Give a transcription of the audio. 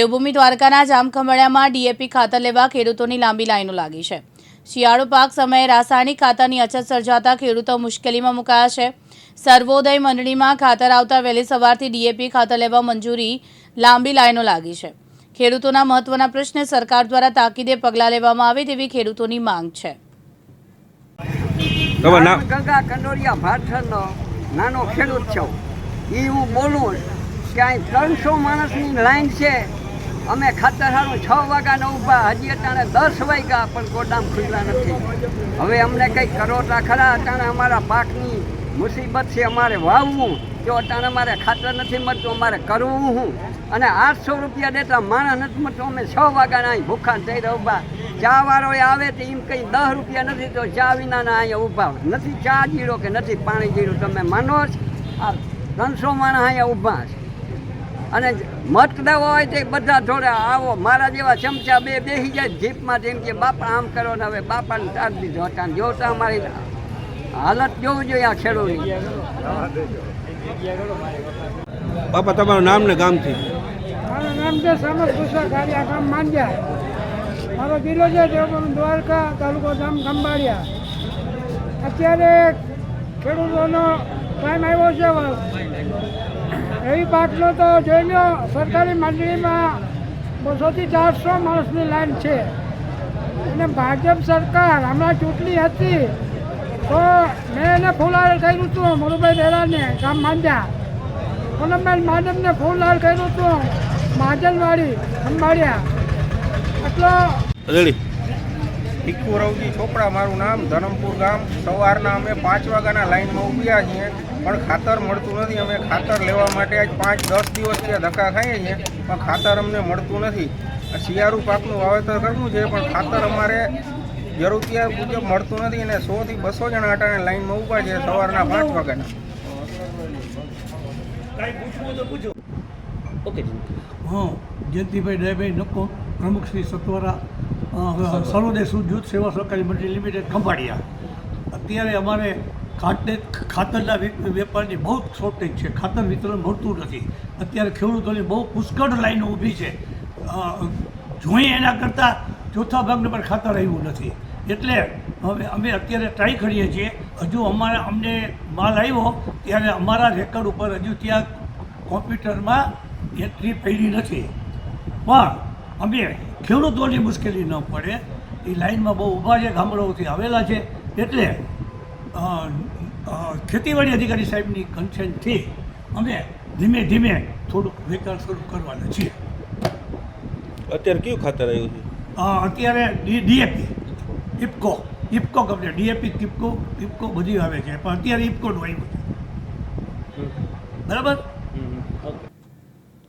દેવભૂમિ દ્વારકાના જામખંભાળિયામાં ડીએપી ખાતર લેવા ખેડૂતોની લાંબી લાઈનો લાગી છે. શિયાળુ પાક સમયે રાસાયણિક ખાતરની અછત સર્જાતા ખેડૂતો મુશ્કેલીમાં મુકાયા છે. સર્વોદય મંડળીમાં ખાતર આવતા વહેલી સવારથી ડીએપી ખાતર લેવા મંજૂરી લાંબી લાઈનો લાગી છે. ખેડૂતોના મહત્વના પ્રશ્ને સરકાર દ્વારા તાકીદે પગલાં લેવામાં આવે તેવી ખેડૂતોની માંગ છે. ગંગા કંડોરિયા ભાટરનો નાનો ખેડૂત છું. એ હું બોલું કે ત્રણસો માણસની લાઈન છે. અમે ખાતર સારું છ વાગ્યાના ઊભા, હજી અટાણે દસ વાગ્યા, પણ ગોદામ ખુલ્લા નથી. હવે અમને કંઈક કરોટા ખરા, અટાણે અમારા પાકની મુસીબત છે, અમારે વાવવું. જો અટાણે અમારે ખાતર નથી મળતું, અમારે કરવું હું. અને આઠસો રૂપિયા દેતા માણસ નથી મળતું, અમે છ વાગ્યાના અહીં ભૂખા થઈ રહ્યા ઊભા. ચા વાળો આવે તો એમ કંઈ દસ રૂપિયા નથી, તો ચા વિનાના અહીંયા ઊભા નથી ચા જીરો કે નથી પાણી જીરો, તમે માનો જ. આ ત્રણસો માણસ અહીંયા ઊભા છે. અને મત હોય તે બધા થોડા આવો. મારા જેવા ચમચા બે બેસી જાય જીપમાં જેમ કે બાપા આમ કરો ને હવે બાપાને તાર દીધો હતા. જોતા અમારી હાલત જોવું જોઈએ આ ખેડૂતની. બાપા તમારું નામ ને ગામથી? મારું નામ છે સમર કુશા ગાડિયા ગામ માંડ્યા. મારો જિલ્લો છે દેવભૂમિ દ્વારકા તાલુકો ધામ ખંભાળિયા. અત્યારે ખેડૂતોનો ટાઈમ આવ્યો છે. એવી પાકનો તો જોઈ લો, સરકારી મંડળીમાં બસોથી ચારસો માણસની લાઈન છે. અને ભાજપ સરકાર હમણાં ચૂંટણી હતી, તો મેં એને ફૂલાર કર્યું હતું મનુભાઈ દેરાને ગામ માંડ્યા. પૂનમબેન માધવને ફૂલહાર કર્યું હતું મહાજનવાડી સંભાળ્યા એટલો ભીખુ રવજી ચોપડા મારું નામ ધરમપુર ગામ. સવારના અમે પાંચ વાગ્યાના લાઈનમાં ઊભ્યા છીએ પણ ખાતર મળતું નથી. અમે ખાતર લેવા માટે આજ પાંચ દસ દિવસ ત્યાં ધક્કા ખાઈએ છીએ પણ ખાતર અમને મળતું નથી. શિયાળુ પાકનું વાવેતર કરવું છે પણ ખાતર અમારે જરૂરિયાત મુજબ મળતું નથી અને સોથી બસો જણા અટાણે લાઈનમાં ઊભા છે સવારના પાંચ વાગ્યાના. હું જયંતિભાઈ દયાભાઈ નક્કો. પ્રમુખ શ્રી સત્વરા સર્વોદય જૂથ સેવા સહકારી મંડળી લિમિટેડ ખંભાળિયા. અત્યારે અમારે ખાતે ખાતરના વેપારની બહુ શોર્ટેજ છે, ખાતર વિતરણ મળતું નથી. અત્યારે ખેડૂતોની બહુ પુષ્કળ લાઈનો ઊભી છે. જોઈએ એના કરતાં ચોથા ભાગને પણ ખાતર આવ્યું નથી. એટલે હવે અમે અત્યારે ટ્રાય કરીએ છીએ. હજુ અમારે, અમને માલ આવ્યો, ત્યારે અમારા રેકર્ડ ઉપર હજુ ત્યાં કોમ્પ્યુટરમાં એન્ટ્રી પડી નથી. પણ અમે ખેડૂતોની મુશ્કેલી ન પડે. એ લાઇનમાં બહુ ઊભા છે ગામડાઓથી આવેલા છે. એટલે ખેતીવાડી અધિકારી સાહેબની કન્સેન્ટથી અમે ધીમે ધીમે થોડુંક વેચાણ શરૂ કરવાના છીએ. અત્યારે કયું ખાતર આવ્યું છે? અત્યારે DAP IFFCO IFFCO company DAP IFFCO IFFCO બધી આવે છે. પણ અત્યારે ઇપકોનું આવ્યું છે. બરાબર?